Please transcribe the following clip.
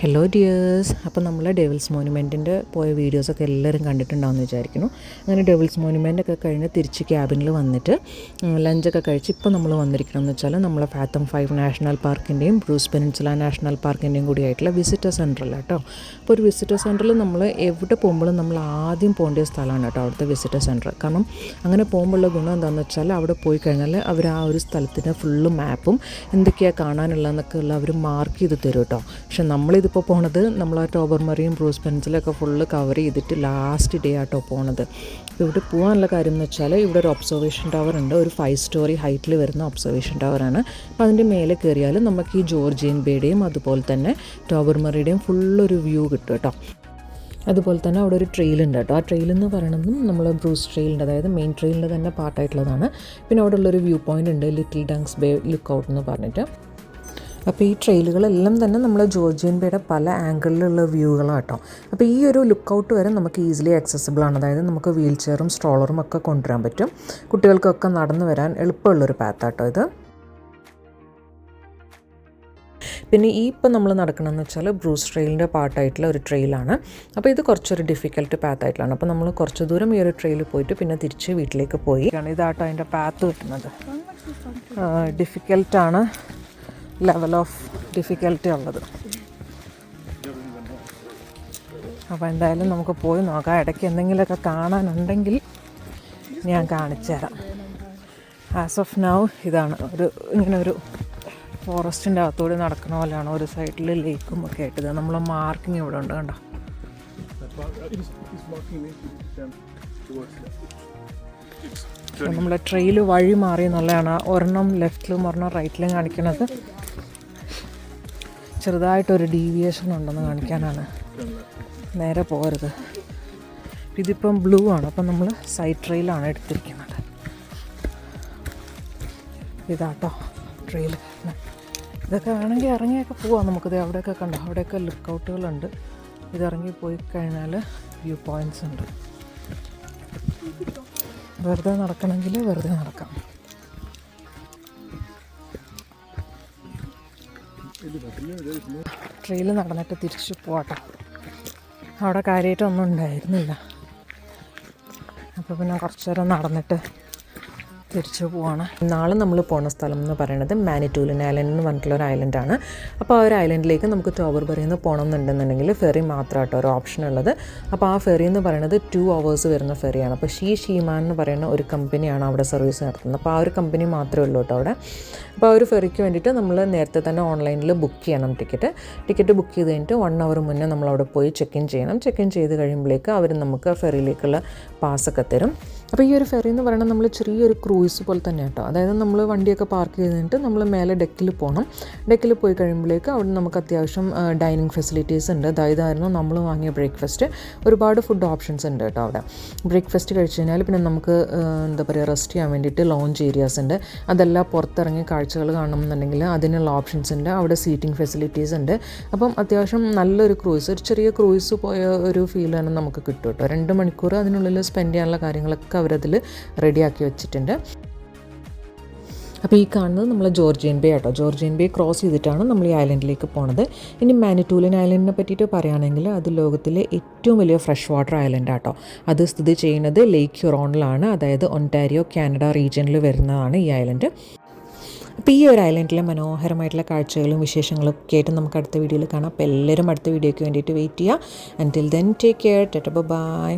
Hello dears അപ്പോൾ നമ്മൾ devils മോനുമെന്റിന്റെ പോയ വീഡിയോസൊക്കെ എല്ലാവരും കണ്ടിട്ടുണ്ടാവുമെന്ന് വിചാരിക്കുന്നു. അങ്ങനെ ഡെവിൾസ് മോനുമെന്റ് ഒക്കെ കഴിഞ്ഞ് തിരിച്ച് ക്യാബിനിൽ വന്നിട്ട് ലഞ്ചൊക്കെ കഴിച്ച് ഇപ്പോൾ നമ്മൾ വന്നിരിക്കണം എന്ന് വെച്ചാൽ നമ്മളെ ഫാത്തം ഫൈവ് നാഷണൽ പാർക്കിന്റെയും ബ്രൂസ് പെനിൻസുല നാഷണൽ പാർക്കിന്റെയും കൂടി ആയിട്ടുള്ള വിസിറ്റർ സെന്ററിൽ കേട്ടോ. അപ്പോൾ ഒരു വിസിറ്റർ സെന്ററിൽ നമ്മൾ എവിടെ പോകുമ്പോഴും നമ്മൾ ആദ്യം പോകേണ്ട സ്ഥലമാണ് കേട്ടോ അവിടുത്തെ വിസിറ്റർ സെന്റർ കാരണം അങ്ങനെ പോകുമ്പോഴുള്ള ഗുണം എന്താണെന്ന് വെച്ചാൽ അവിടെ പോയി കഴിഞ്ഞാൽ അവർ ആ ഒരു സ്ഥലത്തിന്റെ ഫുള്ള് മാപ്പും എന്തൊക്കെയാണ് കാണാനുള്ളതെന്നൊക്കെ ഉള്ള അവർ മാർക്ക് ചെയ്ത് തരും കേട്ടോ. പക്ഷെ നമ്മളിതിപ്പോൾ പോണത് നമ്മൾ ആ ടോബർ മറിയും ബ്രൂസ് പെൻസിലൊക്കെ ഫുള്ള് കവർ ചെയ്തിട്ട് ലാസ്റ്റ് ഡേ ആട്ടോ പോണത്. ഇവിടെ പോകാനുള്ള കാര്യം എന്ന് വെച്ചാൽ ഇവിടെ ഒരു ഒബ്സർവേഷൻ ടവർ ഉണ്ട്. ഒരു ഫൈവ് സ്റ്റോറി ഹൈറ്റിൽ വരുന്ന ഒബ്സർവേഷൻ ടവറാണ് അപ്പോൾ അതിന്റെ മേലെ കയറിയാൽ നമുക്ക് ഈ ജോർജിയൻ ബേയുടെയും അതുപോലെ തന്നെ ടോബർ മറിയുടെയും ഫുള്ളൊരു വ്യൂ കിട്ടും കേട്ടോ. അതുപോലെ തന്നെ അവിടെ ഒരു ട്രെയിൽ ഉണ്ട് കേട്ടോ. ആ ട്രെയിൽ എന്ന് നമ്മൾ ബ്രൂസ് ട്രെയിലിന്റെ അതായത് മെയിൻ ട്രെയിലിന്റെ തന്നെ പാർട്ടായിട്ടുള്ളതാണ് പിന്നെ അവിടെ ഉള്ളൊരു വ്യൂ പോയിന്റ് ഉണ്ട് Little Dunks Bay look out എന്ന് പറഞ്ഞിട്ട്. അപ്പോൾ ഈ ട്രെയിലുകളെല്ലാം തന്നെ നമ്മൾ ജോർജിയൻ പല ആംഗിളിലുള്ള വ്യൂകളാണ് കേട്ടോ അപ്പോൾ ഈ ഒരു ലുക്ക് ഔട്ട് വരെ നമുക്ക് ഈസിലി ആക്സസിബിൾ ആണ്. അതായത് നമുക്ക് വീൽ ചെയറും സ്ട്രോളറും ഒക്കെ കൊണ്ടുവരാൻ പറ്റും. കുട്ടികൾക്കൊക്കെ നടന്നു വരാൻ എളുപ്പമുള്ളൊരു പാത്താട്ടോ ഇത്. പിന്നെ ഈ ഇപ്പം നമ്മൾ നടക്കണമെന്ന് വെച്ചാൽ ബ്രൂസ് ട്രെയിലിന്റെ പാർട്ടായിട്ടുള്ള ഒരു ട്രെയിലാണ് അപ്പോൾ ഇത് കുറച്ചൊരു ഡിഫിക്കൽട്ട് പാത്ത് ആയിട്ടുള്ളതാണ്. അപ്പോൾ നമ്മൾ കുറച്ച് ദൂരം ഈ ഒരു ട്രെയിൽ പോയിട്ട് പിന്നെ തിരിച്ച് വീട്ടിലേക്ക് പോയി. ഇതാട്ടോ അതിന്റെ പാത്ത് കിട്ടുന്നത്. ഡിഫിക്കൽട്ടാണ് ലെവൽ ഓഫ് ഡിഫിക്കൽട്ടി ഉള്ളത്. അപ്പോൾ എന്തായാലും നമുക്ക് പോയി നോക്കാം. ഇടയ്ക്ക് എന്തെങ്കിലുമൊക്കെ കാണാനുണ്ടെങ്കിൽ ഞാൻ കാണിച്ചു തരാം. ആസ് ഓഫ് നൗ ഇതാണ് ഒരു ഇങ്ങനെ ഒരു ഫോറസ്റ്റിന്റെ അകത്തൂടെ നടക്കുന്ന പോലെയാണ് ഒരു സൈഡിൽ ലേക്കും ഒക്കെ ആയിട്ട് നമ്മൾ മാർക്കിങ് ഇവിടെ ഉണ്ട് കണ്ടോ? നമ്മുടെ ട്രെയിൽ വഴി മാറി എന്നുള്ളതാണ് ഒരെണ്ണം ലെഫ്റ്റിലും ഒരെണ്ണം റൈറ്റിലും കാണിക്കുന്നത് ചെറുതായിട്ടൊരു ഡീവിയേഷൻ ഉണ്ടെന്ന് കാണിക്കാനാണ്. നേരെ പോരുത് ഇതിപ്പം ബ്ലൂ ആണ്. അപ്പം നമ്മൾ സൈഡ് ട്രെയിലാണ് എടുത്തിരിക്കുന്നത്. ഇതാട്ടോ ട്രെയിൽ ഇതൊക്കെ വേണമെങ്കിൽ ഇറങ്ങിയൊക്കെ പോവാം നമുക്കിത് അവിടെയൊക്കെ കണ്ടോ? അവിടെയൊക്കെ ലുക്ക് ഔട്ടുകളുണ്ട് ഇതിറങ്ങി പോയി കഴിഞ്ഞാൽ വ്യൂ പോയിന്റ്സ് ഉണ്ട്. വെറുതെ നടക്കണമെങ്കിൽ വെറുതെ നടക്കാം. ട്രെയിൽ നടന്നിട്ട് തിരിച്ചു പോകട്ടെ അവിടെ കാര്യമായിട്ടൊന്നും ഉണ്ടായിരുന്നില്ല. അപ്പോൾ പിന്നെ കുറച്ച് നേരം നടന്നിട്ട് തിരിച്ചു പോവാണ്. നാളെ നമ്മൾ പോണ സ്ഥലം എന്ന് പറയുന്നത് മാനിറ്റൂലിൻ ഐലൻഡ് എന്ന് പറഞ്ഞിട്ടുള്ള ഒരു ഐലൻഡാണ് അപ്പോൾ ആ ഒരു ഐലൻഡിലേക്ക് നമുക്ക് ടോവർബറിയിൽ നിന്ന് പോകണം എന്നുണ്ടെന്നുണ്ടെങ്കിൽ ഫെറി മാത്രമായിട്ടോ ഒരു ഓപ്ഷൻ ഉള്ളത്. അപ്പോൾ ആ ഫെറി എന്ന് പറയുന്നത് ടു അവേഴ്സ് വരുന്ന ഫെറിയാണ് അപ്പോൾ ഷീ ഷീമാൻ എന്ന് പറയുന്ന ഒരു കമ്പനിയാണ് അവിടെ സർവീസ് നടത്തുന്നത്. അപ്പോൾ ആ ഒരു കമ്പനി മാത്രമേ ഉള്ളൂ കേട്ടോ അവിടെ. അപ്പോൾ ആ ഒരു ഫെറിക്ക് വേണ്ടിയിട്ട് നമ്മൾ നേരത്തെ തന്നെ ഓൺലൈനിൽ ബുക്ക് ചെയ്യണം ടിക്കറ്റ് ടിക്കറ്റ് ബുക്ക് ചെയ്ത് കഴിഞ്ഞിട്ട് വൺ അവർ മുന്നേ നമ്മൾ അവിടെ പോയി ചെക്ക് ഇൻ ചെയ്യണം. ചെക്ക് ഇൻ ചെയ്ത് കഴിയുമ്പോഴേക്ക് അവർ നമുക്ക് ഫെറിയിലേക്കുള്ള പാസ്സൊക്കെ തരും. അപ്പോൾ ഈ ഒരു ഫെറി എന്ന് പറയുന്നത് നമ്മൾ ചെറിയൊരു ക്രൂയിസ് പോലെ തന്നെ കേട്ടോ അതായത് നമ്മൾ വണ്ടിയൊക്കെ പാർക്ക് ചെയ്തിട്ട് നമ്മൾ മേലെ ഡെക്കിൽ പോകണം ഡെക്കിൽ പോയി കഴിയുമ്പോഴേക്ക് അവിടെ നമുക്ക് അത്യാവശ്യം ഡൈനിങ് ഫെസിലിറ്റീസ് ഉണ്ട്. അതായതായിരുന്നു നമ്മൾ വാങ്ങിയ ബ്രേക്ക്ഫാസ്റ്റ് ഒരുപാട് ഫുഡ് ഓപ്ഷൻസ് ഉണ്ട് കേട്ടോ അവിടെ. ബ്രേക്ക്ഫാസ്റ്റ് കഴിച്ചു കഴിഞ്ഞാൽ പിന്നെ നമുക്ക് എന്താ പറയുക റെസ്റ്റ് ചെയ്യാൻ വേണ്ടിയിട്ട് ലോഞ്ച് ഏരിയാസ് ഉണ്ട്. അതെല്ലാം പുറത്തിറങ്ങി കാഴ്ചകൾ കാണണമെന്നുണ്ടെങ്കിൽ അതിനുള്ള ഓപ്ഷൻസ് ഉണ്ട്. അവിടെ സീറ്റിംഗ് ഫെസിലിറ്റീസ് ഉണ്ട്. അപ്പം അത്യാവശ്യം നല്ലൊരു ക്രൂയിസ് ഒരു ചെറിയ ക്രൂയിസ് പോയ ഒരു ഫീൽ തന്നെ നമുക്ക് കിട്ടും കേട്ടോ രണ്ട് മണിക്കൂർ അതിനുള്ളിൽ സ്പെൻഡ് ചെയ്യാനുള്ള കാര്യങ്ങളൊക്കെ അവരതിൽ റെഡിയാക്കി വെച്ചിട്ടുണ്ട്. അപ്പോൾ ഈ കാണുന്നത് നമ്മൾ ജോർജിയൻ ബേ ആട്ടോ. ജോർജിയൻ ബേ ക്രോസ് ചെയ്തിട്ടാണ് നമ്മൾ ഈ ഐലൻഡിലേക്ക് പോണത്. ഇനി മാനിറ്റൂലിൻ ഐലൻഡിനെ പറ്റിയിട്ട് പറയുകയാണെങ്കിൽ അത് ലോകത്തിലെ ഏറ്റവും വലിയ ഫ്രഷ് വാട്ടർ ഐലൻഡ് ആട്ടോ. അത് സ്ഥിതി ചെയ്യുന്നത് ലേക്ക് ഹുറോണിലാണ്. അതായത് ഒന്റാരിയോ കാനഡ റീജിയനിൽ വരുന്നതാണ് ഈ ഐലൻഡ്. അപ്പോൾ ഈ ഒരു ഐലൻഡിലെ മനോഹരമായിട്ടുള്ള കാഴ്ചകളും വിശേഷങ്ങളും ഒക്കെ ആയിട്ട് നമുക്ക് അടുത്ത വീഡിയോയിൽ കാണാം. അപ്പോൾ എല്ലാവരും അടുത്ത വീഡിയോയ്ക്ക് വേണ്ടിയിട്ട് വെയിറ്റ് ചെയ്യുക. Until then take care tata bye